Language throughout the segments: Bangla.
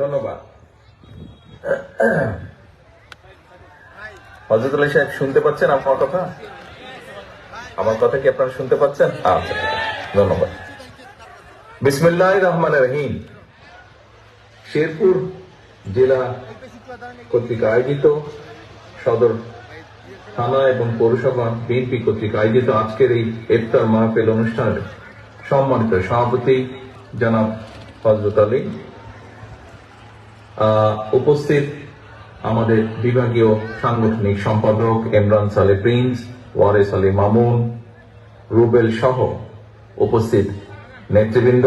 ধন্যবাদ। হজরতুল্লাহ সাহেব শুনতে পাচ্ছেন আমার কথা? আমার কথা কি আপনারা শুনতে পাচ্ছেন? আচ্ছা ধন্যবাদ। বিসমিল্লাহ রহমান রহিম। শেরপুর জেলা কর্তৃক আয়োজিত সদর থানা এবং পৌরসভা বিএনপি কর্তৃক আয়োজিত আজকের এই ইফতার মাহফিল অনুষ্ঠানের সম্মানিত সভাপতি জনাব হজরত আলী। উপস্থিত আমাদের বিভাগীয় সাংগঠনিক সম্পাদক ইমরান সালে প্রিন্স, ওয়ারেস আলী মামুন, রুবেল সহ উপস্থিত নেতৃবৃন্দ,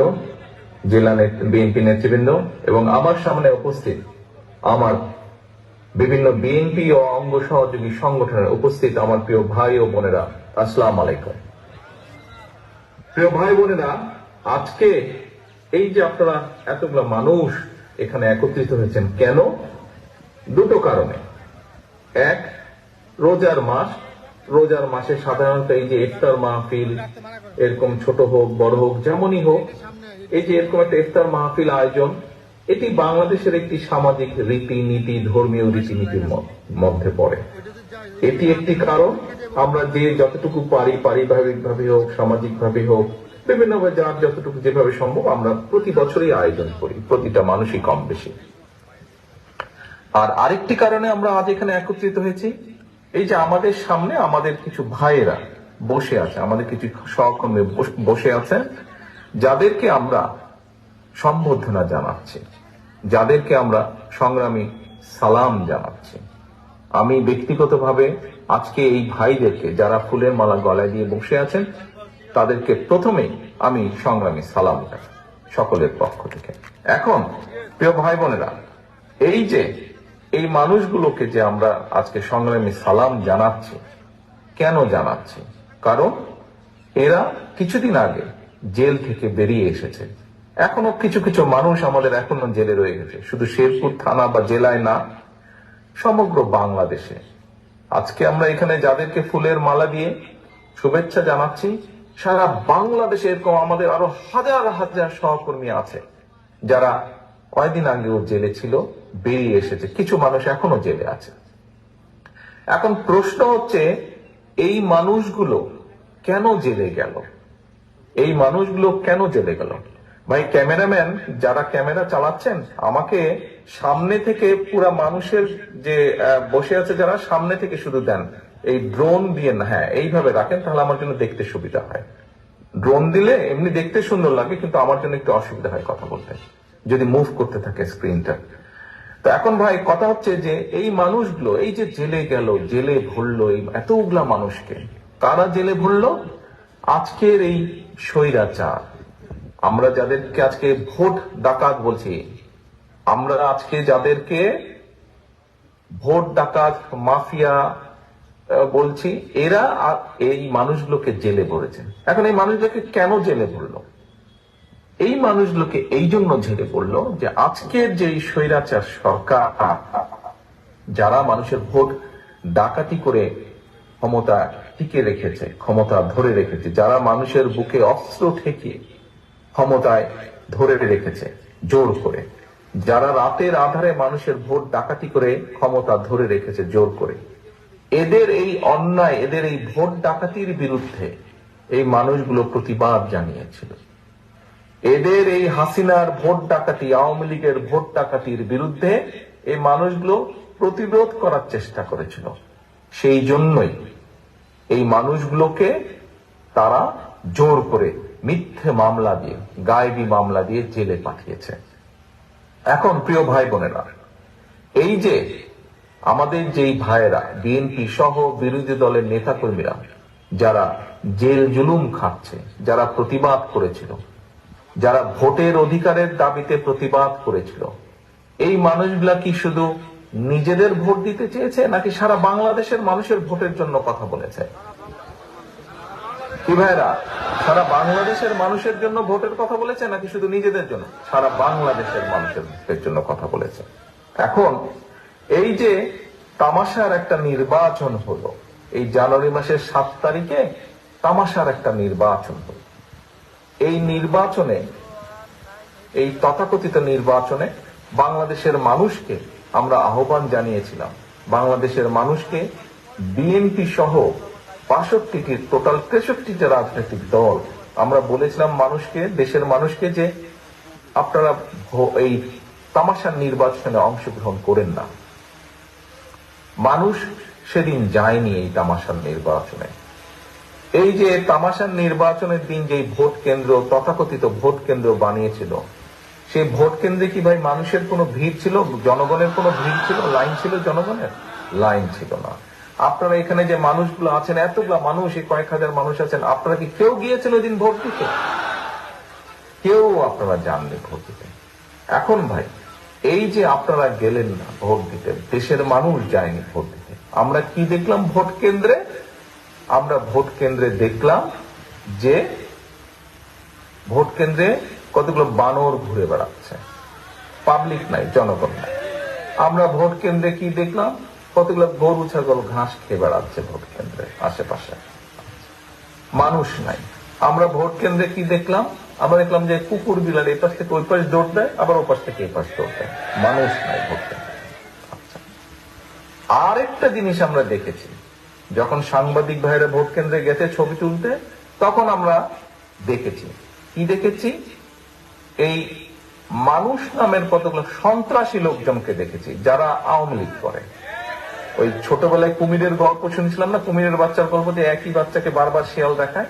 জেলা বিএনপি নেতৃবৃন্দ এবং আমার সামনে উপস্থিত আমার বিভিন্ন বিএনপি ও অঙ্গ সহযোগী সংগঠনের উপস্থিত আমার প্রিয় ভাই ও বোনেরা, আসসালাম আলাইকুম। প্রিয় ভাই বোনেরা, আজকে এই যে আপনারা এতগুলো মানুষ এখানে একত্রিত হয়েছেন কেন? দুটো কারণে। এক, রোজার মাস। রোজার মাসে সাধারণত এই যে ইফতার মাহফিল এরকম ছোট হোক, বড় হোক, যেমনই হোক, এই যে এরকম একটা ইফতার মাহফিল আয়োজন, এটি বাংলাদেশের একটি সামাজিক রীতিনীতি, ধর্মীয় রীতিনীতির মধ্যে পড়ে। এটি একটি কারণ। আমরা যে যতটুকু পারি পারিবারিক ভাবে হোক সামাজিক ভাবে হোক বিভিন্ন যার যতটুকু যেভাবে সম্ভব আমরা প্রতি বছরই আয়োজন করি, প্রতিটা মানুষই কম বেশি। আর আরেকটি কারণে আমরা আজ এখানে একত্রিত হয়েছি, এই যে আমাদের সামনে আমাদের কিছু ভাইয়েরা বসে আছে, আমাদের কিছু সহকর্মী বসে আছেন, যাদেরকে আমরা সম্বোধনা জানাচ্ছি, যাদেরকে আমরা সংগ্রামী সালাম জানাচ্ছি। আমি ব্যক্তিগতভাবে আজকে এই ভাইদেরকে, যারা ফুলের মালা গলায় দিয়ে বসে আছেন তাদেরকে প্রথমে আমি সংগ্রামী সালাম সকলের পক্ষ থেকে। এখন, প্রিয় ভাই বোনেরা, এই যে এই মানুষগুলোকে যে আমরা আজকে সংগ্রামী সালাম জানাচ্ছি, কেন জানাচ্ছি? কারণ এরা কিছুদিন আগে জেল থেকে বেরিয়ে এসেছে। এখনও কিছু কিছু মানুষ আমাদের এখনও জেলে রয়ে গেছে। শুধু শেরপুর থানা বা জেলায় না, সমগ্র বাংলাদেশে। আজকে আমরা এখানে যাদেরকে ফুলের মালা দিয়ে শুভেচ্ছা জানাচ্ছি সারা বাংলাদেশে এরকম আমাদের আরও হাজার হাজার সহকর্মী আছে, যারা কয়েকদিন আগেও জেলে ছিল, বেরিয়ে এসেছে। কিছু মানুষ এখনও জেলে আছে। এখন প্রশ্ন হচ্ছে, এই মানুষগুলো কেন জেলে গেল? এই মানুষগুলো কেন জেলে গেল? ভাই, ক্যামেরাম্যান, যারা ক্যামেরা চালাচ্ছেন, আমাকে সামনে থেকে পুরা মানুষের যে বসে আছে যারা, সামনে থেকে শুধু দেন। এই ড্রোন দিয়ে না হ্যাঁ এইভাবে রাখেন, তাহলে আমার জন্য দেখতে সুবিধা হয়। ড্রোন দিলে এমনি দেখতে সুন্দর লাগে, কিন্তু আমার জন্য একটু অসুবিধা হয় কথা বলতে, যদি মুভ করতে থাকে স্ক্রিনটা তো এখন ভাই, কথা হচ্ছে যে এই মানুষগুলো, এই যে জেলে গেল, জেলে ভরলো, এই এতগুলা মানুষকে, কারা জেলে ভরলো? আজকের এই স্বৈরাচার। আমরা যাদেরকে আজকে ভোট ডাকাত বলছি, আমরা আজকে যাদেরকে ভোট ডাকাত, মাফিয়া বলছি, এরা এই মানুষগুলোকে জেলে ভরেছে এখন এই মানুষগুলোকে কেন জেলে ভরলো এই মানুষগুলোকে এই জন্য ঝেড়ে পড়ল যে আজকের যে স্বৈরাচার সরকার, যারা মানুষের ভোট ডাকাতি করে ক্ষমতা টিকে রেখেছে, ক্ষমতা ধরে রেখেছে, যারা মানুষের বুকে অস্ত্র ঠেকিয়ে ক্ষমতায় ধরে রেখেছে, জোর করে, যারা রাতের আধারে মানুষের ভোট ডাকাতি করে ক্ষমতা ধরে রেখেছে, জোর করে এদের এই অন্যায়, এদের এই ভোট ডাকাতির বিরুদ্ধে এই মানুষগুলো প্রতিবাদ জানিয়েছিল। এদের এই হাসিনার ভোট ডাকাতি, আওয়ামী লীগের ভোট ডাকাতির বিরুদ্ধে এই মানুষগুলো প্রতিরোধ করার চেষ্টা করেছিল। সেই জন্যই এই মানুষগুলোকে তারা জোর করে মিথ্যে মামলা দিয়ে, গায়েবী মামলা দিয়ে জেলে পাঠিয়েছে। এখন প্রিয় ভাই বোনেরা, এই যে আমাদের যেই ভাইয়েরা, বিএনপি সহ বিরোধী দলের নেতাকর্মীরা, যারা জেল জুলুম খাচ্ছে, যারা প্রতিবাদ করেছিল, যারা ভোটের অধিকারের দাবিতে প্রতিবাদ করেছিল, এই মানুষগুলা কি শুধু নিজেদের ভোট দিতে চেয়েছে, নাকি সারা বাংলাদেশের মানুষের ভোটের জন্য কথা বলেছে? কি ভাইরা সারা বাংলাদেশের মানুষের জন্য ভোটের কথা বলেছে, নাকি শুধু নিজেদের জন্য? সারা বাংলাদেশের মানুষের জন্য কথা বলেছে। এখন এই যে তামাশার একটা নির্বাচন হলো, এই জানুয়ারি মাসের সাত তারিখে তামাশার একটা নির্বাচন হলো। এই নির্বাচনে, এই তথাকথিত নির্বাচনে বাংলাদেশের মানুষকে আমরা আহ্বান জানিয়েছিলাম। বাংলাদেশের মানুষকে বিএনপি সহ বাষট্টিটি, টোটাল তেষট্টিটা রাজনৈতিক দল, আমরা বলেছিলাম মানুষকে, দেশের মানুষকে যে আপনারা এই তামাশার নির্বাচনে অংশগ্রহণ করেন না। মানুষ সেদিন যায়নি এই তামাশার নির্বাচনে। এই যে তামাশার নির্বাচনের দিন যে ভোট কেন্দ্র, তথাকথিত ভোট কেন্দ্র বানিয়েছিল, সেই ভোট কেন্দ্রে কি ভাই মানুষের কোনো ভিড় ছিল? জনগণের কোনো ভিড় ছিল? লাইন ছিল জনগণের? লাইন ছিল না। আপনারা এখানে যে মানুষগুলো আছেন, এতগুলা মানুষ, এই কয়েক হাজার মানুষ আছেন, আপনারা কি কেউ গিয়েছিল ওই দিন ভোট দিতে? কেউ আপনারা যাননি ভোট দিতে। এখন ভাই এই যে আপনারা গেলেন না ভোট দিতে, দেশের মানুষ যায়নি ভোট দিতে, আমরা কি দেখলাম ভোট কেন্দ্রে? আমরা ভোট কেন্দ্রে দেখলাম যে ভোট কেন্দ্রে কতগুলো বানর ঘুরে বেড়াচ্ছে। পাবলিক নাই, জনগণ নাই। আমরা ভোট কেন্দ্রে কি দেখলাম? কতগুলো গরু, ছাগল, ঘাস খেয়ে বেড়াচ্ছে ভোট কেন্দ্রে, আশেপাশে। মানুষ নাই। আমরা ভোট কেন্দ্রে কি দেখলাম? আমরা দেখলাম যে কুকুর বিলার এই পাশ থেকে ওই পাশ দৌড় দেয়, আবার ওই পাশ থেকে এই পাশ দৌড় দেয়। মানুষ নাই ভোট আচ্ছা। আরেকটা জিনিস আমরা দেখেছি, যখন সাংবাদিক ভাইরা ভোট কেন্দ্রে গেছে ছবি তুলতে, তখন আমরা দেখেছি। কি দেখেছি? এই মানুষ নামের কতগুলো সন্ত্রাসী লোকজনকে দেখেছি, যারা আওয়ামী লীগ করে। ওই ছোটবেলায় কুমিরের গল্প শুনেছিলাম না? কুমিরের বাচ্চার গল্প যে একই বাচ্চাকে বারবার শিয়াল দেখায়।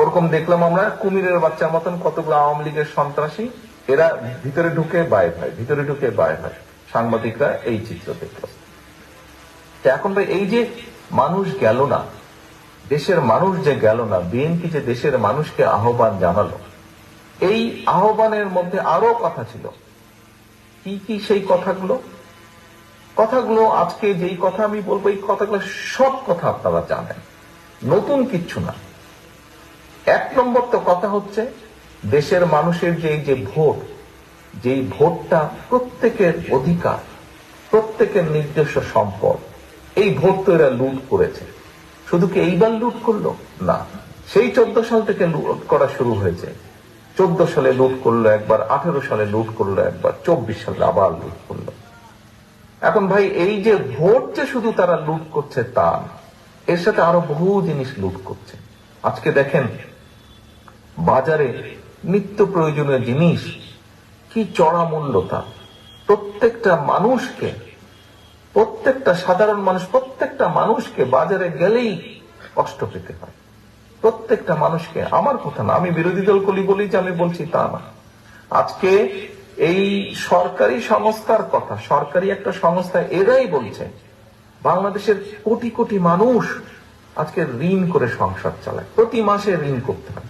ওরকম দেখলাম আমরা, কুমিরের বাচ্চার মতন কতগুলো আওয়ামী লীগের সন্ত্রাসী, এরা ভিতরে ঢুকে বাইর হয় ভিতরে ঢুকে বাইর হয় সাংবাদিকরা এই চিত্র দেখল। এখন ভাই, এই যে মানুষ গেল না, দেশের মানুষ যে গেল না, বিএনপি যে দেশের মানুষকে আহ্বান জানালো, এই আহ্বানের মধ্যে আরও কথা ছিল। কি কি সেই কথাগুলো? কথাগুলো আজকে যেই কথা আমি বলব, এই কথাগুলো সব কথা আপনারা জানেন। নতুন কিচ্ছু না। এক নম্বর তো কথা হচ্ছে, দেশের মানুষের যে যে ভোট, যেই ভোটটা প্রত্যেকের অধিকার, প্রত্যেকের নিজস্ব সম্পদ, এই ভোট তো এরা লুট করেছে। শুধু কি এইবার লুট করল? না। সেই চোদ্দ সাল থেকে লুট করা শুরু হয়েছে। চোদ্দ সালে লুট করল একবার, আঠেরো সালে লুট করল একবার, চব্বিশ সালে আবার লুট করল। এখন ভাই, এই যে ভোট যে শুধু তারা লুট করছে তা এর সাথে আরও বহু জিনিস লুট করছে। আজকে দেখেন বাজারে নিত্য প্রয়োজনীয় জিনিস, কি চড়া মূল্য তা? প্রত্যেকটা মানুষকে, প্রত্যেকটা সাধারণ মানুষ, প্রত্যেকটা মানুষকে বাজারে গেলেই কষ্ট পেতে হয়। প্রত্যেকটা মানুষকে, আমার কথা না, আমি বিরোধী দল কলি বলি যে আমি বলছি তা না। আজকে এই সরকারি সংস্থার কথা, সরকারি একটা সংস্থা এরাই বলছে, বাংলাদেশের কোটি কোটি মানুষ আজকে ঋণ করে সংসার চালায়, প্রতি মাসে ঋণ করতে হয়।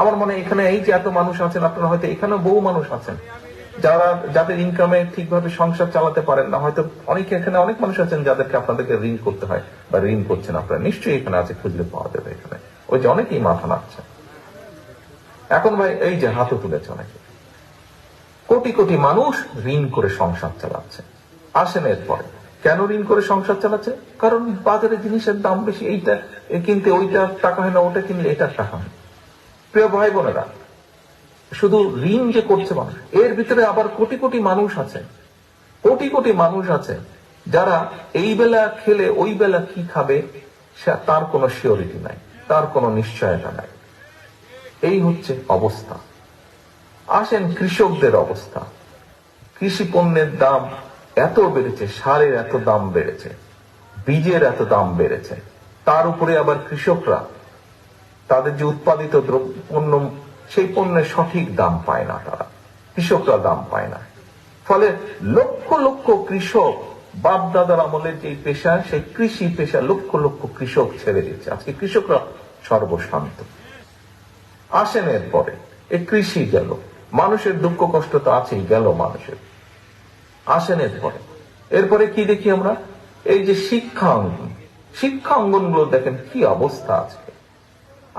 আমার মনে এখানে এই যে এত মানুষ আছেন, আপনারা হয়তো এখানেও বহু মানুষ আছেন। যারা যাদের ইনকামে ঠিকভাবে সংসার চালাতে পারেন না, হয়তো অনেকে এখানে অনেক মানুষ আছেন যাদেরকে আপনাদেরকে ঋণ করতে হয় বা ঋণ করছেন আপনারা। নিশ্চয়ই এখানে আছে, খুঁজলে পাওয়া যাবে এখানে। ওই যে অনেকেই মাথা নাড়ছে। এখন ভাই, এই যে হাতে তুলেছে অনেকে। কোটি কোটি মানুষ ঋণ করে সংসার চালাচ্ছে। আসেন এরপরে। কেন ঋণ করে সংসার চালাচ্ছে? কারণ বাজারে জিনিসের দাম বেশি, এইটা কিনতে ওইটা টাকা হয় না, ওটা কিনলে এটার টাকা হয়। প্রিয় ভাই বোনেরা, শুধু ঋণ যে করছে মানুষ, এর ভিতরে আবার কোটি কোটি মানুষ আছে, কোটি কোটি মানুষ আছে যারা এই বেলা খেলে ওই বেলা কি খাবে তার কোনো সিওরিটি নাই, তার কোনো নিশ্চয়তা নাই। এই হচ্ছে অবস্থা। আসেন কৃষকদের অবস্থা। কৃষি পণ্যের দাম এত বেড়েছে, সারের এত দাম বেড়েছে, বীজের এত দাম বেড়েছে, তার উপরে আবার কৃষকরা তাদের যে উৎপাদিত পণ্য, সেই পণ্যের সঠিক দাম পায় না তারা। কৃষকরা দাম পায় না। ফলে লক্ষ লক্ষ কৃষক বাপ দাদার আমলের যে পেশা, সেই কৃষি পেশা লক্ষ লক্ষ কৃষক ছেড়ে দিচ্ছে। আজকে কৃষকরা সর্বশান্ত। আসেন এরপরে। এ কৃষি গেল। মানুষের দুঃখ কষ্ট তো আছেই, গেল মানুষের। আসেন এরপরে। এরপরে কি দেখি আমরা? এই যে শিক্ষা অঙ্গন। শিক্ষা অঙ্গনগুলো দেখেন কি অবস্থা আজকে।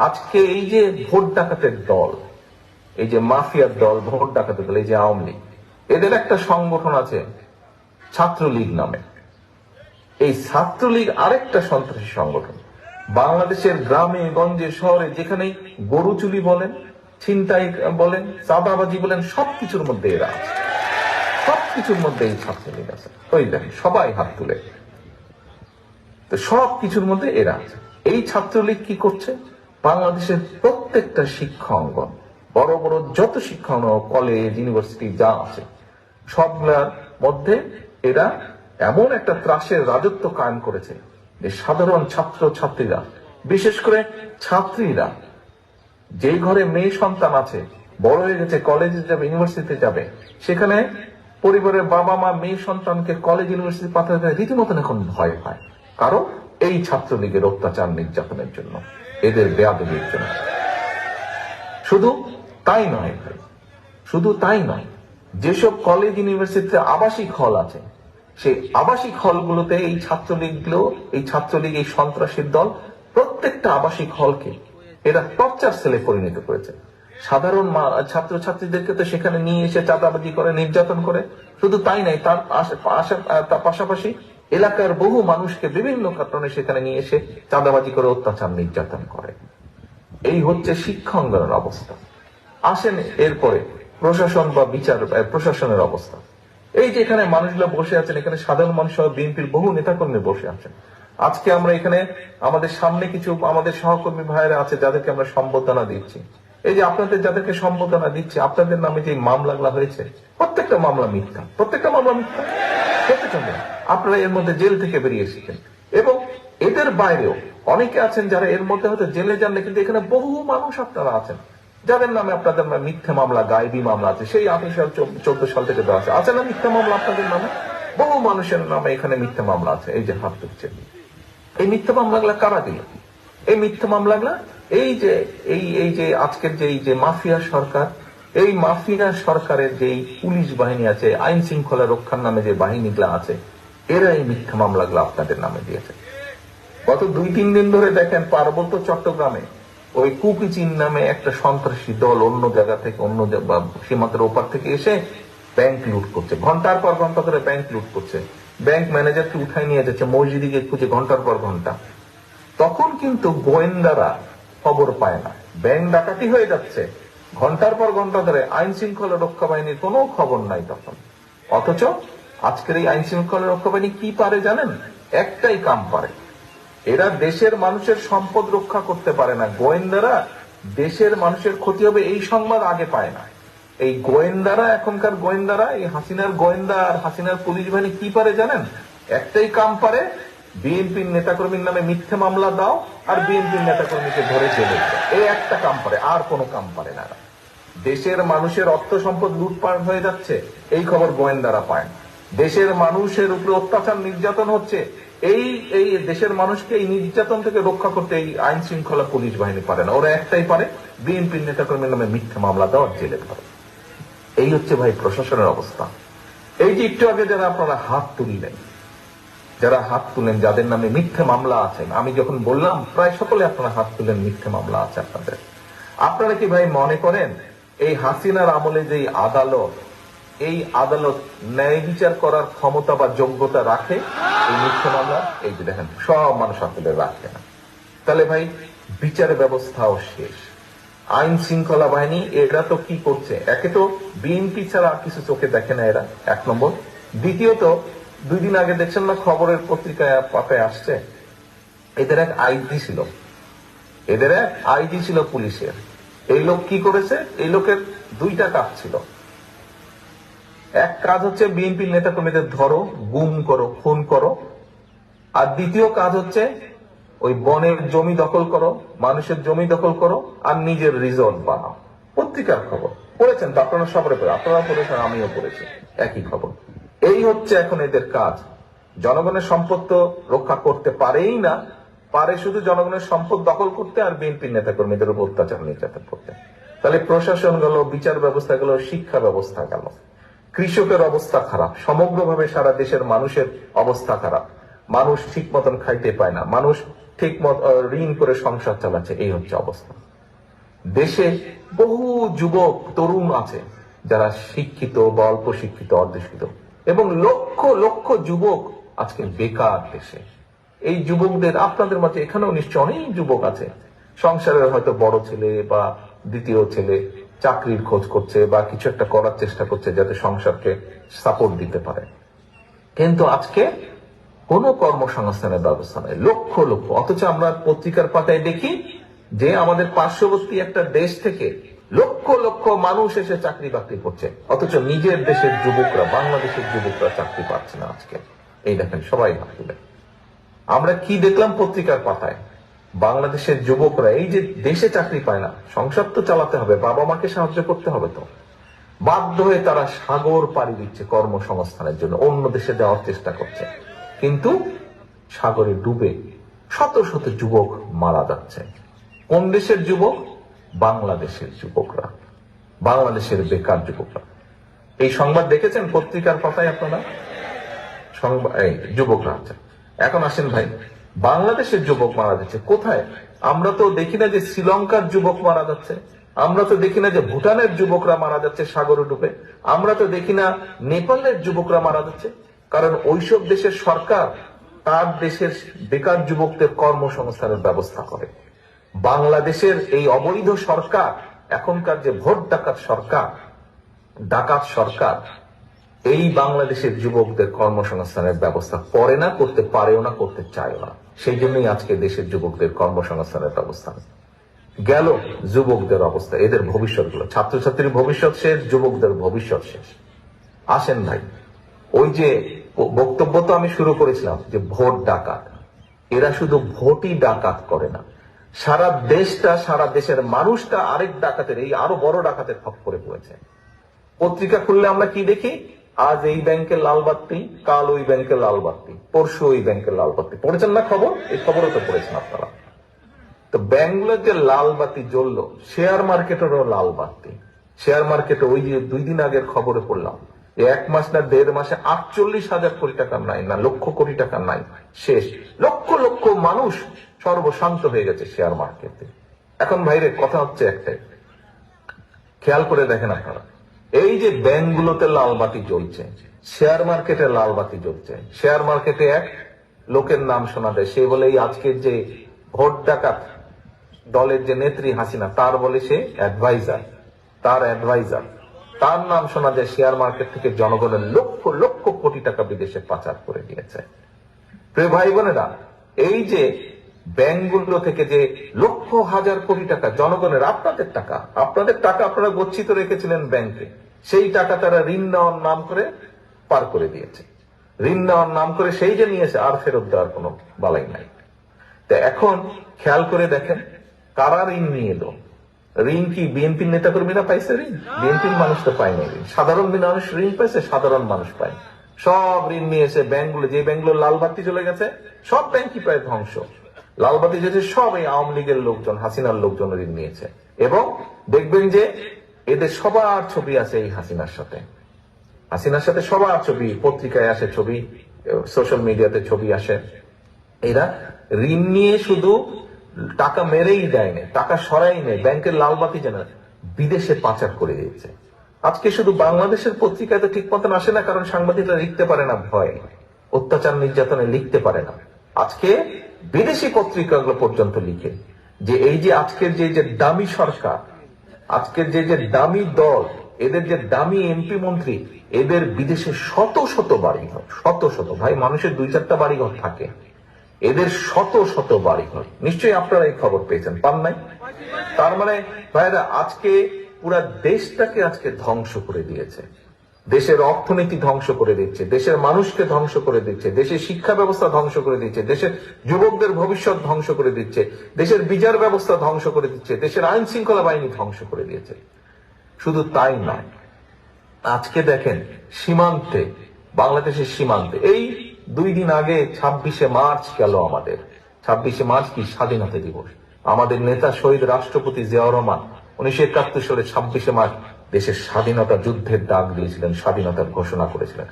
আজকে এই যে ভোট ডাকাতের দল, এই যে মাফিয়ার দল, ভোট ডাকাতের দল, এই যে আওয়ামী লীগ, এদের একটা সংগঠন আছে ছাত্রলীগ নামে। এই ছাত্রলীগ আরেকটা সন্ত্রাসী সংগঠন। বাংলাদেশের গ্রামে, গঞ্জে, শহরে যেখানে গরু চুরি বলেন, ছিনতাই বলেন, চাঁদাবাজি বলেন, সবকিছুর মধ্যে এরা আছে। সব কিছুর মধ্যে এই ছাত্রলীগ আছে। ওই দেখেন, সবাই হাত তুলে। তো সব কিছুর মধ্যে এরা আছে। এই ছাত্রলীগ কি করছে? বাংলাদেশের প্রত্যেকটা শিক্ষা অঙ্গন বড় বড় যত শিক্ষা অঙ্গন কলেজ ইউনিভার্সিটি যা আছে, সবগুলার মধ্যে এরা এমন একটা ত্রাসের রাজত্ব কায়েম করেছে যে সাধারণ ছাত্র ছাত্রীরা বিশেষ করে ছাত্রীরা, যেই ঘরে মেয়ে সন্তান আছে, বড় হয়ে গেছে কলেজে যাবে ইউনিভার্সিটিতে যাবে, সেখানে পরিবারের বাবা মা মেয়ে সন্তানকে কলেজ ইউনিভার্সিটি পাঠাতে রীতিমতন এখন ভয় পায়। কারণ এই ছাত্রলীগের অত্যাচার নির্যাতনের জন্য। এদের বেয়াদবির জন্য শুধু তাই নয় ভাই শুধু তাই নয়, যেসব কলেজ ইউনিভার্সিটিতে আবাসিক হল আছে, সেই আবাসিক হলগুলোতে এই ছাত্রলীগগুলো এই ছাত্রলীগ, এই সন্ত্রাসীর দল প্রত্যেকটা আবাসিক হলকে এরা টর্চার সেলে পরিণত করেছে। সাধারণ ছাত্র ছাত্রীদেরকে তো সেখানে নিয়ে এসে চাঁদাবাজি করে, নির্যাতন করে, শুধু তাই নাই তার পাশাপাশি এলাকার বহু মানুষকে বিভিন্ন কারণে সেখানে নিয়ে এসে চাঁদাবাজি করে অত্যাচার নির্যাতন করে। এই হচ্ছে শিক্ষা অঙ্গনের অবস্থা। আসেন এরপরে প্রশাসন বা বিচার প্রশাসনের অবস্থা। এই যে এখানে মানুষগুলো বসে আছেন, এখানে সাধারণ মানুষ সহ বিএনপির বহু নেতাকর্মী বসে আছেন। আজকে আমরা এখানে আমাদের সামনে কিছু আমাদের সহকর্মী ভাইয়েরা আছে, যাদেরকে আমরা সম্বোধনা দিচ্ছি। এই যে আপনাদের যাদেরকে সম্বোধনা দিচ্ছি, আপনাদের নামে যে মামলাগুলো হয়েছে, প্রত্যেকটা মামলা মিথ্যা। প্রত্যেকটা মামলা মিথ্যা। আপনারা এর মধ্যে জেল থেকে বেরিয়ে এসেছেন। এবং এদের বাইরেও অনেকে আছেন যারা এর মধ্যে হয়তো জেলে যান না কিন্তু এখানে বহু মানুষ আপনারা আছেন। যাদের নামে আপনাদের নামে মিথ্যে মামলা, গায়েবী মামলা আছে। সেই আঠারো সাল চোদ্দ সাল থেকে দেওয়া আছে। আছে না মিথ্যে মামলা আপনাদের নামে? বহু মানুষের নামে এখানে মিথ্যে মামলা আছে। এই যে হাত তুলছে এই মিথ্যে মামলাগুলা কারা দিল? এই মিথ্যে মামলাগুলা এই যে, এই এই যে আজকের যে, এই যে মাফিয়া সরকার, এই মাফিয়া সরকারের যে পুলিশ বাহিনী আছে, আইন শৃঙ্খলা রক্ষার নামে যে বাহিনীগুলা আছে এরা এই মিথ্যা মামলাগুলো আপনাদের নামে দিয়েছে। গত দুই, তিন দিন ধরে দেখেন পার্বত্য চট্টগ্রামে ওই কুকিচিন নামে একটা সন্ত্রাসী দল অন্য জায়গা থেকে, অন্য সীমান্তের ওপার থেকে এসে ব্যাংক লুট করছে। ঘণ্টার পর ঘণ্টা ধরে ব্যাংক লুট করছে। ব্যাংক ম্যানেজারকে উঠাই নিয়ে যাচ্ছে মসজিদিকে খুঁজে ঘণ্টার পর ঘণ্টা। তখন কিন্তু গোয়েন্দারা খবর পায় না। ব্যাংক ডাকাতি হয়ে যাচ্ছে। ঘণ্টার পর ঘণ্টা ধরে আইন শৃঙ্খলা রক্ষা বাহিনীর কোনো খবর নাই তখন। অথচ আজকের এই আইন শৃঙ্খলা রক্ষা বাহিনী কি পারে জানেন? একটাই কাম পারে। এরা দেশের মানুষের সম্পদ রক্ষা করতে পারে না। গোয়েন্দারা দেশের মানুষের ক্ষতি হবে এই সংবাদ আগে পায় না। এই গোয়েন্দারা, এখনকার গোয়েন্দারা, এই হাসিনার গোয়েন্দা আর হাসিনার পুলিশ বাহিনী কি পারে জানেন? একটাই কাম পারে, বিএনপির নেতাকর্মীর নামে মিথ্যে মামলা দাও আর বিএনপির নেতাকর্মীকে ধরে জেলে এই একটা কাম পারে, আর কোনো কাম পারে না দেশের মানুষের অর্থ সম্পদ লুটপাট হয়ে যাচ্ছে, এই খবর গোয়েন্দারা পায়। দেশের মানুষের উপরে অত্যাচার নির্যাতন হচ্ছে, এই এই দেশের মানুষকে এই নির্যাতন থেকে রক্ষা করতে এই আইন শৃঙ্খলা পুলিশ বাহিনী পারে না। ওরা একটাই পারে, বিএনপির নেতাকর্মীর নামে মিথ্যা মামলা দেওয়ার জেলে পারে। এই হচ্ছে ভাই প্রশাসনের অবস্থা। এই যে একটু আগে যারা আপনারা হাত তুললেন যারা হাত তুলেন, যাদের নামে মিথ্যে মামলা আছে, আমি যখন বললাম, প্রায় সকলে আপনারা হাত তুলেন, মিথ্যে মামলা আছে আপনাদের। আপনারা কি ভাই মনে করেন, এই হাসিনার আমলে যে আদালত, এই আদালত ন্যায় বিচার করার ক্ষমতা বা যোগ্যতা রাখে, এই মিথ্যে মামলা? এই যে দেখেন, সব মানুষ আপনাদের রাখে না। তাহলে ভাই, বিচার ব্যবস্থাও শেষ। আইন শৃঙ্খলা বাহিনী, এরা তো কি করছে? একে তো বিএনপি ছাড়া কিছু চোখে দেখে না এরা। এক নম্বর। দ্বিতীয়ত দুই দিন আগে দেখছেন না খবরের পত্রিকায় পাতায় আসছে? এদের এক আইজি ছিল। এদের এক আইজি ছিল পুলিশের। এই লোক কি করেছে? এই লোকের দুইটা কাজ ছিল। এক কাজ হচ্ছে বিএনপির নেতা কর্মীদের ধরো, গুম করো, খুন করো। আর দ্বিতীয় কাজ হচ্ছে ওই বনের জমি দখল করো, মানুষের জমি দখল করো, আর নিজের রিসর্ট বানাও। পত্রিকার খবর। পড়েছেন তো? আপনারা সবাই আপনারা পড়েছেন, আমিও পড়েছি। একই খবর। এই হচ্ছে এখন এদের কাজ। জনগণের সম্পদ তো রক্ষা করতে পারেই না, পারে শুধু জনগণের সম্পদ দখল করতে আর বিএনপির নেতা কর্মীদের উপর অত্যাচার, নির্যাতন করতে। তাহলে প্রশাসন গেল, বিচার ব্যবস্থা গেল, শিক্ষা ব্যবস্থা গেল। কৃষকের অবস্থা খারাপ, সমগ্রভাবে সারা দেশের মানুষের অবস্থা খারাপ। মানুষ ঠিক মতন খাইতে পায় না, মানুষ ঠিক মত ঋণ করে সংসার চালাচ্ছে, এই হচ্ছে অবস্থা। দেশে বহু যুবক, তরুণ আছে, যারা শিক্ষিত বা অল্প শিক্ষিত অর্ধশিক্ষিত এবং লক্ষ লক্ষ যুবক আজকে বেকার দেশে। এই যুবকদের আপনাদের মাঝে এখানেও নিশ্চয় অনেক যুবক আছে। সংসারের হয়তো বড় ছেলে বা দ্বিতীয় ছেলে চাকরির খোঁজ করছে বা কিছু একটা করার চেষ্টা করছে যাতে সংসারকে সাপোর্ট দিতে পারে। কিন্তু আজকে কোনো কর্মসংস্থানের ব্যবস্থা নেই। লক্ষ লক্ষ। অথচ আমরা পত্রিকার পাতায় দেখি যে আমাদের পার্শ্ববর্তী একটা দেশ থেকে লক্ষ লক্ষ মানুষ এসে চাকরি বাকরি করছে। অথচ নিজের দেশের যুবকরা, বাংলাদেশের যুবকরা চাকরি পাচ্ছে না আজকে। এই দেখেন, সবাই ভাবলে আমরা কি দেখলাম পত্রিকার পাতায়? বাংলাদেশের যুবকরা, এই যে দেশে চাকরি পায় না, সংসার তো চালাতে হবে, বাবা মাকে সাহায্য করতে হবে তো। বাধ্য হয়ে তারা সাগর পাড়ি দিচ্ছে কর্মসংস্থানের জন্য, অন্য দেশে যাওয়ার চেষ্টা করছে। কিন্তু সাগরে ডুবে শত শত যুবক মারা যাচ্ছে। কোন দেশের যুবক? বাংলাদেশের যুবকরা, বাংলাদেশের বেকার যুবকরা। এই সংবাদ দেখেছেন পত্রিকার পাতায় আপনারা? যুবকরা আছে। এখন আসেন ভাই, বাংলাদেশের যুবক মারা যাচ্ছে কোথায়? আমরা তো দেখি না যে শ্রীলঙ্কার যুবক মারা যাচ্ছে। আমরা তো দেখি না যে ভুটানের যুবকরা মারা যাচ্ছে সাগরে ডুবে। আমরা তো দেখি না নেপালের যুবকরা মারা যাচ্ছে। কারণ ওইসব দেশের সরকার তার দেশের বেকার যুবকদের কর্মসংস্থানের ব্যবস্থা করে। বাংলাদেশের এই অবৈধ সরকার, এখনকার যে ভোট ডাকাত সরকার ডাকাত সরকার, এই বাংলাদেশের যুবকদের কর্মসংস্থানের ব্যবস্থা করে না, করতে পারেও না, করতে চায়ও না। সেই জন্যই আজকে দেশের যুবকদের কর্মসংস্থানের ব্যবস্থা গেল যুবকদের অবস্থা, এদের ভবিষ্যৎ গুলো ছাত্রছাত্রীর ভবিষ্যৎ শেষ, যুবকদের ভবিষ্যৎ শেষ। আসেন ভাই, ওই যে বক্তব্য তো আমি শুরু করেছিলাম যে ভোট ডাকাত। এরা শুধু ভোটই ডাকাত করে না। সারা দেশটা, সারা দেশের মানুষটা আরেক ডাকাতের, এই আরও বড় ডাকাতের খপ করে পড়েছে। পত্রিকা খুললে আমরা কি দেখি? আজ এই ব্যাংকের লাল বাত্তি, কাল ওই ব্যাংকের লাল বাত্তি, পরশু ওই ব্যাংকের লাল বাত্তি। পড়েছেন না খবর? এই খবরও তো পড়েছেন আপনারা। তো ব্যাংকগুলোর যে লাল বাতি জ্বললো, শেয়ার মার্কেটেরও লাল বাতি শেয়ার মার্কেটে ওই যে দুই দিন আগের খবরে পড়লাম এক মাস না দেড় মাসে আটচল্লিশ হাজার কোটি টাকা নাই না লক্ষ কোটি টাকা নাই, শেষ। লক্ষ লক্ষ মানুষ সর্বশান্ত হয়ে গেছে শেয়ার মার্কেটে এখন ভাইরে, কথা হচ্ছে একটাই। খেয়াল করে দেখেন আপনারা। এই যে ব্যাংকগুলোতে লাল বাতি জ্বলছে শেয়ার মার্কেটে লাল বাতি জ্বলছে। শেয়ার মার্কেটে এক লোকের নাম শোনা যায়, সে বলে আজকের যে ভোট ডাকাত দলের যে নেত্রী হাসিনা, তার বলে সে অ্যাডভাইজার তার অ্যাডভাইজার তার নাম শোনা যায় শেয়ার মার্কেট থেকে জনগণের লক্ষ লক্ষ কোটি টাকা বিদেশে পাচার করে দিয়েছে। প্রিয় ভাই বোনেরা, এই যে ব্যাংকগুলো থেকে যে লক্ষ হাজার কোটি টাকা, জনগণের আপনাদের টাকা আপনাদের টাকা আপনারা গচ্ছিত রেখেছিলেন ব্যাংকে, সেই টাকা তারা ঋণ নেওয়ার নাম করে পার করে দিয়েছে। ঋণ নেওয়ার নাম করে সেই যে নিয়েছে, আর ফেরত দেওয়ার কোনো বালাই নাই। তা এখন খেয়াল করে দেখেন, কারা ঋণ নিয়ে এলো? ঋণ কি বিএনপির নেতাকর্মীরা পাইছে ঋণ? বিএনপির মানুষ তো পায়নি ঋণ। সাধারণ মানুষ ঋণ পাইছে, সাধারণ মানুষ পায় সব ঋণ নিয়েছে ব্যাংকগুলো যে ব্যাংকগুলো লাল বাতি চলে গেছে, সব ব্যাংকই প্রায় ধ্বংস। লাল বাতি যেছে সব এই আওয়ামী লীগের লোকজন, হাসিনার লোকজন ঋণ নিয়েছে। এবং দেখবেন যে এদের সবার ছবি আছে এই হাসিনার সাথে। হাসিনার সাথে সবার ছবি, পত্রিকায় আসে ছবি, সোশ্যাল মিডিয়াতে ছবি আসে। এরা ঋণ নিয়ে শুধু টাকা মেরেই দেয়নি টাকা সরাই নেই ব্যাংকের লাল বাতি যেন বিদেশে পাচার করে দিয়েছে। আজকে শুধু বাংলাদেশের পত্রিকায় তো ঠিক মতন আসে না, কারণ সাংবাদিকরা লিখতে পারে না ভয়। অত্যাচার নির্যাতনে লিখতে পারে না। আজকে বিদেশি পত্রিকাগুলো পর্যন্ত লিখে, যে এই যে আজকের যে যে দামি সরকার, আজকের যে যে দামি দল, এদের যে দামি এমপি মন্ত্রী, এদের বিদেশে শত শত বাড়িঘর, শত শত, ভাই মানুষের দুই চারটা বাড়িঘর থাকে, এদের শত শত বাড়িঘর। নিশ্চয়ই আপনারা এই খবর পেয়েছেন, পান নাই? তার মানে ভাইরা, আজকে পুরা দেশটাকে আজকে ধ্বংস করে দিয়েছে। দেশের অর্থনীতি ধ্বংস করে দিচ্ছে, দেশের মানুষকে ধ্বংস করে দিচ্ছে, দেশের শিক্ষা ব্যবস্থা ধ্বংস করে দিচ্ছে, দেশের যুবকদের ভবিষ্যৎ ধ্বংস করে দিচ্ছে, দেশের বিচার ব্যবস্থা ধ্বংস করে দিচ্ছে, দেশের আইন শৃঙ্খলা বাহিনী ধ্বংস করে দিয়েছে। শুধু তাই নয়, আজকে দেখেন সীমান্তে, বাংলাদেশের সীমান্তে, এই দুই দিন আগে ছাব্বিশে মার্চ গেল আমাদের। ছাব্বিশে মার্চ কি স্বাধীনতা দিবস? আমাদের নেতা শহীদ রাষ্ট্রপতি জিয়াউর রহমান উনিশশো একাত্তর সালে ছাব্বিশে মার্চ দেশের স্বাধীনতা যুদ্ধের ডাক দিয়েছিলেন, স্বাধীনতার ঘোষণা করেছিলেন।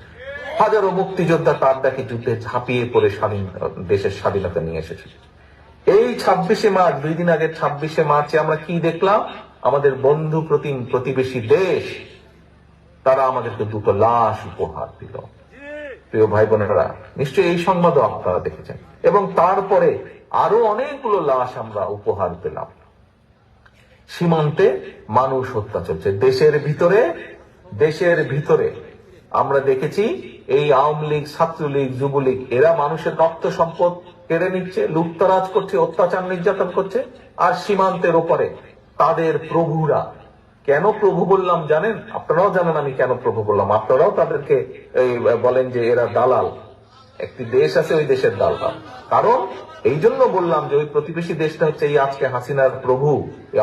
হাজারো মুক্তিযোদ্ধা তার ডাকে যুদ্ধে ঝাঁপিয়ে পড়ে স্বাধীন, দেশের স্বাধীনতা নিয়ে এসেছে। এই ছাব্বিশে মার্চ, দুই দিন আগে ছাব্বিশে মার্চে আমরা কি দেখলাম? আমাদের বন্ধু প্রতিম প্রতিবেশী দেশ, তারা আমাদেরকে দুটো লাশ উপহার দিল। প্রিয় ভাই বোনেরা নিশ্চয়ই এই সংবাদও আপনারা দেখেছেন। এবং তারপরে আরও অনেকগুলো লাশ আমরা উপহার পেলাম। সীমান্তে মানুষ হত্যা চলছে। দেশের ভিতরে দেশের ভিতরে আমরা দেখেছি এই আওয়ামী লীগ, ছাত্রলীগ, যুবলীগ, এরা মানুষের রক্ত সম্পদ কেড়ে নিচ্ছে লুপ্তরাজ করছে, অত্যাচার নির্যাতন করছে, আর সীমান্তের ওপরে তাদের প্রভুরা। কেন প্রভু বললাম জানেন? আপনারাও জানেন আমি কেন প্রভু বললাম। আপনারাও তাদেরকে বলেন যে এরা দালাল। একটি দেশ আছে ওই দেশের দাল দালাল কারণ এই জন্য বললাম যে ওই প্রতিবেশী দেশটা হচ্ছে এই আজকে হাসিনার প্রভু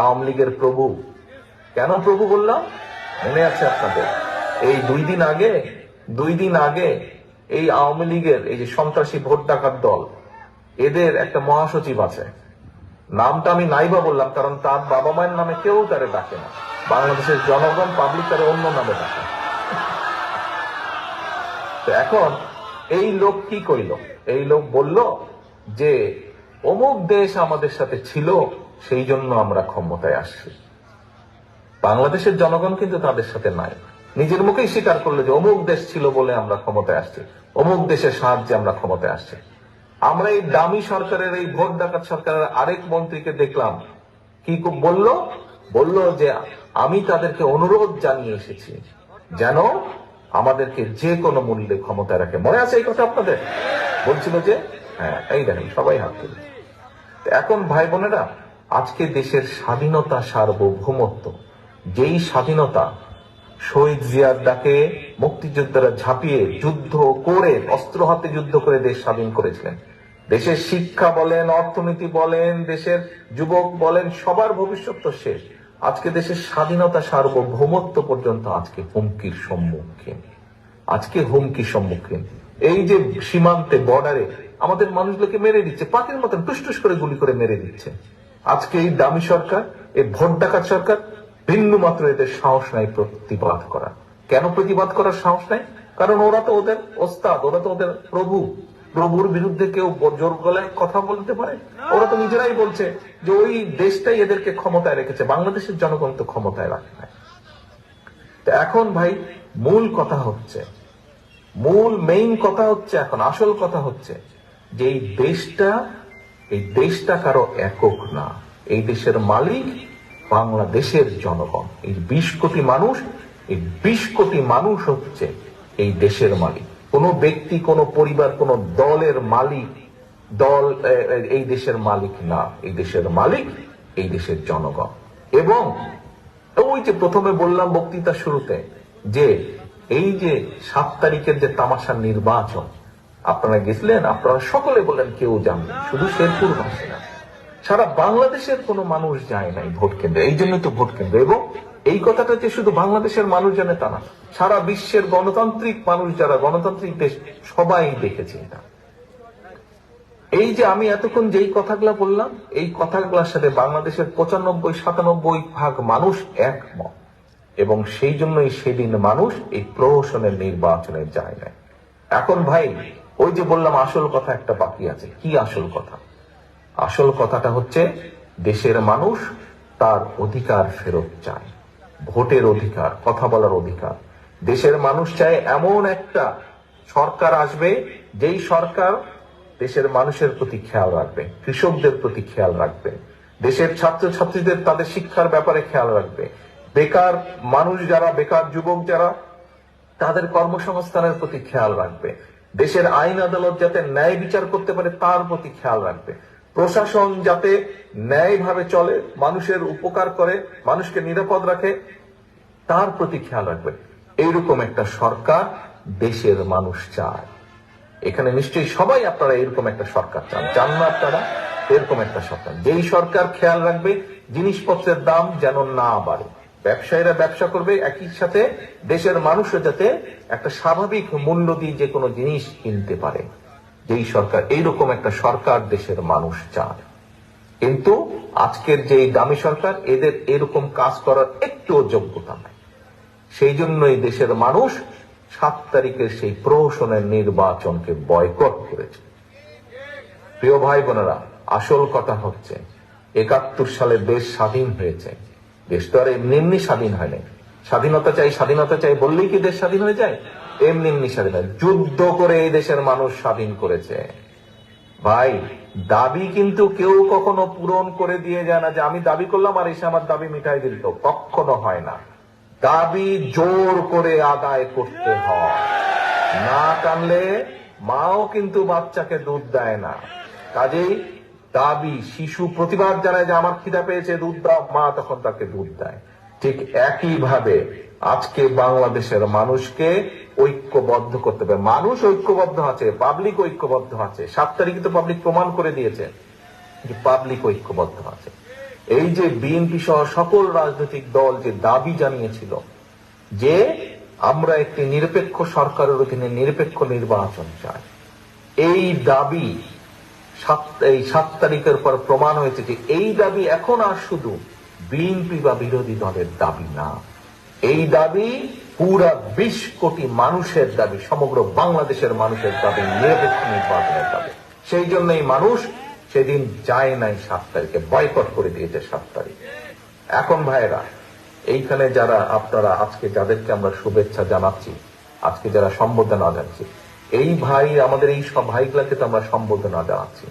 আওয়ামী লীগের প্রভু। কেন প্রভু বললাম? মনে আছে আপনাদের। এই দুই দিন আগে, দুই দিন আগে এই আওয়ামী লীগের এই যে সন্ত্রাসী ভোট ডাকার দল, এদের একটা মহাসচিব আছে। নামটা আমি নাইবা বললাম, কারণ তার বাবা মায়ের নামে কেউ তারে ডাকে না। বাংলাদেশের জনগণ পাবলিক তারে অন্য নামে ডাকে। তো এখন এই লোক কি কইল? এই লোক বলল যে, অমুক দেশ আমাদের সাথে ছিল, সেই জন্য আমরা ক্ষমতায় আসছি। বাংলাদেশের জনগণ কিন্তু তাদের সাথে নাই। নিজের মুখেই স্বীকার করল যে, অমুক দেশ ছিল বলে আমরা ক্ষমতায় আসছি। অমুক দেশের সাহায্যে আমরা ক্ষমতায় আসছি। আমরা এই দামি সরকারের, এই ভোট ডাকাত সরকারের আরেক মন্ত্রীকে দেখলাম। কি বলল? বলল যে, আমি তাদেরকে অনুরোধ জানিয়ে এসেছি, যেন আমাদেরকে যে কোনো মূল্যে ক্ষমতায় রাখে। মনে আছে এই কথা আপনাদের? বলছিল যে হ্যাঁ এই দেখেন, সবাই হাত তুলে। এখন ভাই বোনেরা, আজকে দেশের স্বাধীনতা সার্বভৌমত্ব, যেই স্বাধীনতা শহীদ জিয়ার ডাকে মুক্তিযোদ্ধারা ঝাঁপিয়ে যুদ্ধ করে, অস্ত্র হাতে যুদ্ধ করে দেশ স্বাধীন করেছিলেন। দেশের শিক্ষা বলেন, অর্থনীতি বলেন, দেশের যুবক বলেন, সবার ভবিষ্যৎ তো শেষ। আজকে দেশের স্বাধীনতা সার্বভৌমত্ব পর্যন্ত আজকে হুমকির সম্মুখীন। আজকে হুমকি সম্মুখীন। এই যে সীমান্তে, বর্ডারে আমাদের মানুষগুলোকে মেরে দিচ্ছে, পাখির মতন টুসটুস করে গুলি করে মেরে দিচ্ছে। আজকে এই দামি সরকার, এই ভোট ডাকাত সরকার বিন্দু মাত্র এদের সাহস নাই প্রতিবাদ করা কেন প্রতিবাদ করার সাহস নাই? কারণ ওরা তো ওদের ওস্তাদ, ওরা তো ওদের প্রভু। প্রভুর বিরুদ্ধে কেউ জোর গলায় কথা বলতে পারে? ওরা তো নিজেরাই বলছে যে ওই দেশটাই এদেরকে ক্ষমতায় রেখেছে, বাংলাদেশের জনগণ তো ক্ষমতায় রাখে না এখন ভাই, মূল কথা হচ্ছে, মূল মেইন কথা হচ্ছে এখন, আসল কথা হচ্ছে যে এই দেশটা এই দেশটা কারও একক না। এই দেশের মালিক বাংলাদেশের জনগণ। এই বিশ কোটি মানুষ, এই বিশ কোটি মানুষ হচ্ছে এই দেশের মালিক। কোনো ব্যক্তি, কোনো পরিবার, কোনো দলের মালিক, দল এই দেশের মালিক না। এই দেশের মালিক, এই দেশের জনগণ। এবং ওই যে প্রথমে বললাম বক্তৃতা শুরুতে যে এই যে সাত তারিখের যে তামাশার নির্বাচন, আপনারা গেছিলেন? আপনারা সকলে বললেন, কেউ যাননি শুধু শেরপুর বাসী না সারা বাংলাদেশের কোনো মানুষ যায় নাই ভোট কেন্দ্রে। এই জন্যই তো ভোট কেন্দ্র। এবং এই কথাটা যে শুধু বাংলাদেশের মানুষ জানে তা না, সারা বিশ্বের গণতান্ত্রিক মানুষ যারা, গণতান্ত্রিক দেশ, সবাই দেখেছে এটা। এই যে আমি এতক্ষণ যেই কথাগুলা বললাম, এই কথাগুলোর সাথে বাংলাদেশের পঁচানব্বই, সাতানব্বই ভাগ মানুষ একমত। এবং সেই জন্যই সেদিন মানুষ এই প্রহসনের নির্বাচনে যায় না এখন ভাই, ওই যে বললাম আসল কথা একটা বাকি আছে। কি আসল কথা? আসল কথাটা হচ্ছে, দেশের মানুষ তার অধিকার ফেরত চায়। ভোটের অধিকার, কথা বলার অধিকার। দেশের মানুষ চায় এমন একটা সরকার আসবে, যেই সরকার দেশের মানুষের প্রতি খেয়াল রাখবে, কৃষকদের প্রতি খেয়াল রাখবে, দেশের ছাত্রছাত্রীদের তাদের শিক্ষার ব্যাপারে খেয়াল রাখবে। বেকার মানুষ যারা, বেকার যুবক যারা, তাদের কর্মসংস্থানের প্রতি খেয়াল রাখবে। দেশের আইন আদালত যাতে ন্যায় বিচার করতে পারে, তার প্রতি খেয়াল রাখবে। প্রশাসন যাতে ন্যায়ভাবে চলে, মানুষের উপকার করে, মানুষকে নিরাপদ রাখে, তার প্রতি খেয়াল রাখবে। এইরকম একটা সরকার দেশের মানুষ চায়। এখানে নিশ্চয়ই সবাই আপনারা এরকম একটা সরকার চান। চান না আপনারা, এরকম একটা সরকার। যেই সরকার খেয়াল রাখবে, জিনিসপত্রের দাম যেন না বাড়ে। ব্যবসায়ীরা ব্যবসা করবে একই সাথে, দেশের মানুষও যাতে একটা স্বাভাবিক মূল্য দিয়ে যে কোনো জিনিস কিনতে পারে। যেই সরকার, এইরকম একটা সরকার দেশের মানুষ চায়। কিন্তু আজকের যে এই দামি সরকার, এদের এরকম কাজ করার একটু যোগ্যতা নাই। সেই জন্যই দেশের মানুষ সাত তারিখের সেই প্রহসনের নির্বাচনকে বয়কট করেছে। প্রিয় ভাই বোনেরা, আসল কথা হচ্ছে, একাত্তর সালে দেশ স্বাধীন হয়েছে। দেশ তো আর এমনি স্বাধীন হয়নি স্বাধীনতা চাই স্বাধীনতা চাই বললেই কি দেশ স্বাধীন হয়ে যায়? এমনি এমনি স্বাধীন যুদ্ধ করে এই দেশের মানুষ স্বাধীন করেছে। ভাই, দাবি কিন্তু কেউ কখনো পূরণ করে দিয়ে যায় না যে আমি দাবি করলাম আর এসে আমার দাবি মিটাই দিল। কখনো হয় না। দাবি জোর করে আদায় করতে হয়। না টানলে মাও কিন্তু বাচ্চাকে দুধ দেয় না। কাজেই দাবি, শিশু প্রতিবাদ জানায় যে আমার খিদা পেয়েছে, দুধ দাও, মা তখন তাকে দুধ দেয়। ঠিক একই ভাবে আজকে বাংলাদেশের মানুষকে ঐক্যবদ্ধ করতে হবে। মানুষ ঐক্যবদ্ধ আছে পাবলিক ঐক্যবদ্ধ আছে। সাত তারিখে তো পাবলিক প্রমাণ করে দিয়েছে যে পাবলিক ঐক্যবদ্ধ আছে। এই যে বিএনপি সহ সকল রাজনৈতিক দল যে দাবি জানিয়েছিল যে আমরা একটি নিরপেক্ষ সরকারের অধীনে নিরপেক্ষ নির্বাচন চাই, এই দাবি এই সাত তারিখের পর প্রমাণ হয়েছে যে এই দাবি এখন আর শুধু বিএনপি বা বিরোধী দলের দাবি না। এই দাবি পুরা বিশ কোটি মানুষের দাবি, সমগ্র বাংলাদেশের মানুষের দাবি নিরপেক্ষ নির্বাচনের দাবি। সেই জন্যই মানুষ সেদিন যায় নাই সাত তারিখে বয়কট করে দিয়েছে সাত তারিখ। এখন ভাইরা এইখানে যারা আপনারা, আজকে যাদেরকে আমরা শুভেচ্ছা জানাচ্ছি, আজকে যারা সম্বোধনা জানাচ্ছি, এই ভাই, আমাদের এই সব ভাইগুলাকে তো আমরা সম্বোধনা জানাচ্ছি।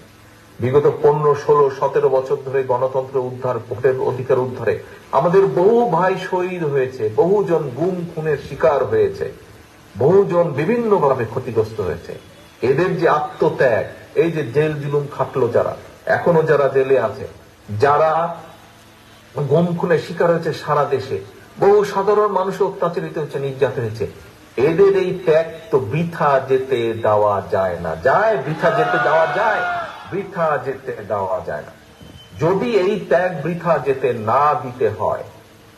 বিগত পনেরো, ষোলো, সতেরো বছর ধরে গণতন্ত্র উদ্ধার, ভোটের অধিকার উদ্ধারে আমাদের বহু ভাই শহীদ হয়েছে, বহুজন গুম, খুনের শিকার হয়েছে, বহুজন বিভিন্নভাবে ক্ষতিগ্রস্ত হয়েছে। এদের যে আত্মত্যাগ, এই যে জেল জুলুম খাটলো যারা, এখনও যারা জেলে আছে, যারা গুম, খুনের শিকার হয়েছে সারা দেশে, বহু সাধারণ মানুষ অত্যাচারিত হয়েছে নির্যাতিত হয়েছে। এদের এই ত্যাগ তো বৃথা যেতে দেওয়া যায় না, যায়, বৃথা যেতে দেওয়া যায়। বৃথা যেতে দেওয়া যায় না। যদি এই ত্যাগ বৃথা যেতে না দিতে হয়,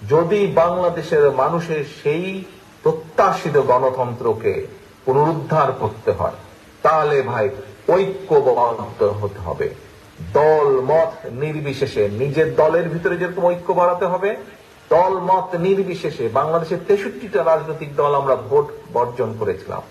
যদি বাংলাদেশের মানুষের সেই প্রত্যাশিত গণতন্ত্রকে পুনরুদ্ধার করতে হয়, তাহলে ভাই ঐক্যবদ্ধ হতে হবে। দল মত নির্বিশেষে নিজের দলের ভিতরে যেরকম ঐক্য বাড়াতে হবে, দল মত নির্বিশেষে বাংলাদেশের তেষট্টিটা রাজনৈতিক দল আমরা ভোট বর্জন করেছিলাম।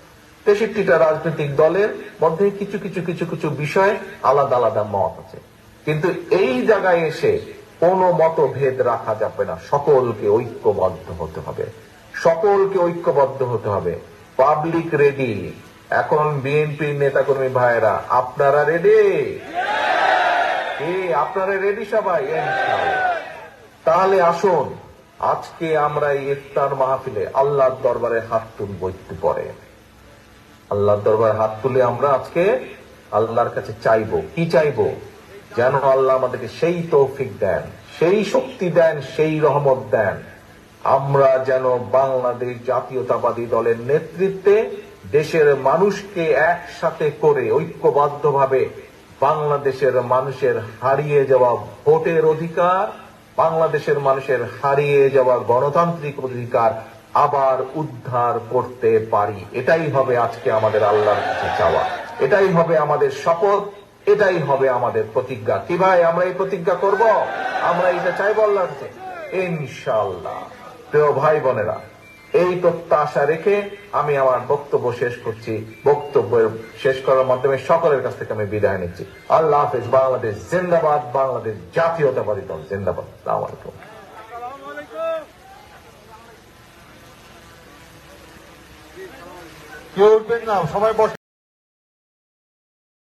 তেষট্টিটা রাজনৈতিক দলের মধ্যে কিছু কিছু কিছু কিছু বিষয়ে আলাদা আলাদা মত আছে। কিন্তু এই জায়গায় এসে কোনো মতভেদ রাখা যাবে না। সকলকে ঐক্যবদ্ধ হতে হবে। সকলকে ঐক্যবদ্ধ হতে হবে। Public ready. এখন বিএনপি নেতাকর্মী ভাইয়েরা, আপনারা রেডি? আপনারা রেডি সবাই? তাহলে আসুন, আজকে আমরা এই ইফতার মাহফিলে আল্লাহর দরবারে হাত তুলব একটু পরে। আল্লাহর দরবারে হাত তুলে আমরা আজকে আল্লাহর কাছে চাইব। কি চাইব? যেন আল্লাহ আমাদেরকে সেই তৌফিক দেন, সেই শক্তি দেন, সেই রহমত দেন। আমরা যেন বাংলাদেশ জাতীয়তাবাদী দলের নেতৃত্বে দেশের মানুষকে একসাথে করে ঐক্যবদ্ধভাবে বাংলাদেশের মানুষের হারিয়ে যাওয়া ভোটের অধিকার, বাংলাদেশের মানুষের হারিয়ে যাওয়া গণতান্ত্রিক অধিকার আবার উদ্ধার করতে পারি। এটাই হবে আজকে আমাদের আল্লাহর কাছে চাওয়া। এটাই হবে আমাদের শপথ, এটাই হবে আমাদের প্রতিজ্ঞা। কি ভাই, আমরা এই প্রতিজ্ঞা করব? আমরা এটা চাইব আল্লাহর কাছে? ইনশাআল্লাহ। প্রিয় ভাই বোনেরা, এই প্রত্যাশা রেখে আমি আমার বক্তব্য শেষ করছি। বক্তব্য শেষ করার মাধ্যমে সকলের কাছ থেকে আমি বিদায় নিচ্ছি। আল্লাহ হাফিজ, বাংলাদেশ জিন্দাবাদ, বাংলাদেশ জাতীয়তাবাদী দল। জিন্দাবাদ। আলাইকুম। কেউ উঠবেন না সবাই বসে।